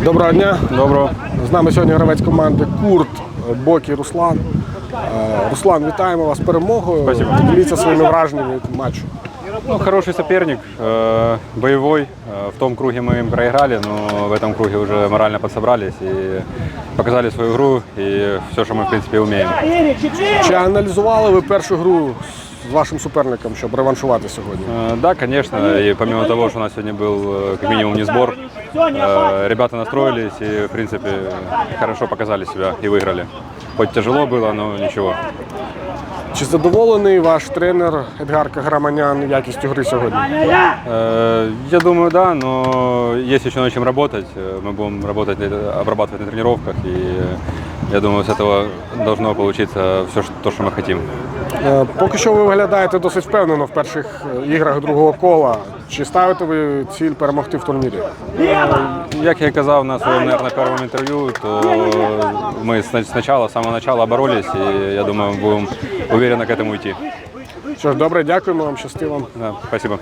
Доброго дня. Доброго. З нами сьогодні гравець команди Курт Бокі Руслан. Е, Руслан, вітаємо вас з перемогою. Спасибо. Діліться своїми враженнями від матчу. Ну, хороший соперник, э, боевой. Э, В том круге мы им проиграли, но в этом круге уже морально подсобрались и показали свою игру и все, что мы, в принципе, умеем. Чи аналізували ви першу гру з вашим суперником, щоб реваншувати сьогодні? Э, Да, конечно, и помимо того, что у нас сегодня был э, как минимум не сбор, э, ребята настроились и, в принципе, хорошо показали себя и выиграли. Хоть тяжело было, но ничего. Чи задоволений ваш тренер Едгар Каграманян якістю гри сьогодні? Э, Я думаю, да, но есть еще над чем работать. Э, Мы будем работать, э, обрабатывать на тренировках, и э, я думаю, с этого должно получиться все, то, что мы хотим. Е, Поки що ви виглядаєте досить впевнено в перших е, іграх другого кола. Чи ставите ви ціль перемогти в турнірі? Як я і казав на своєму, наверное, першому інтерв'ю, то ми сна- спочатку, з самого початку боролись, і я думаю, будемо уверенно к этому йти. Що ж, добре, дякуємо вам, щасти вам. Да, спасибо.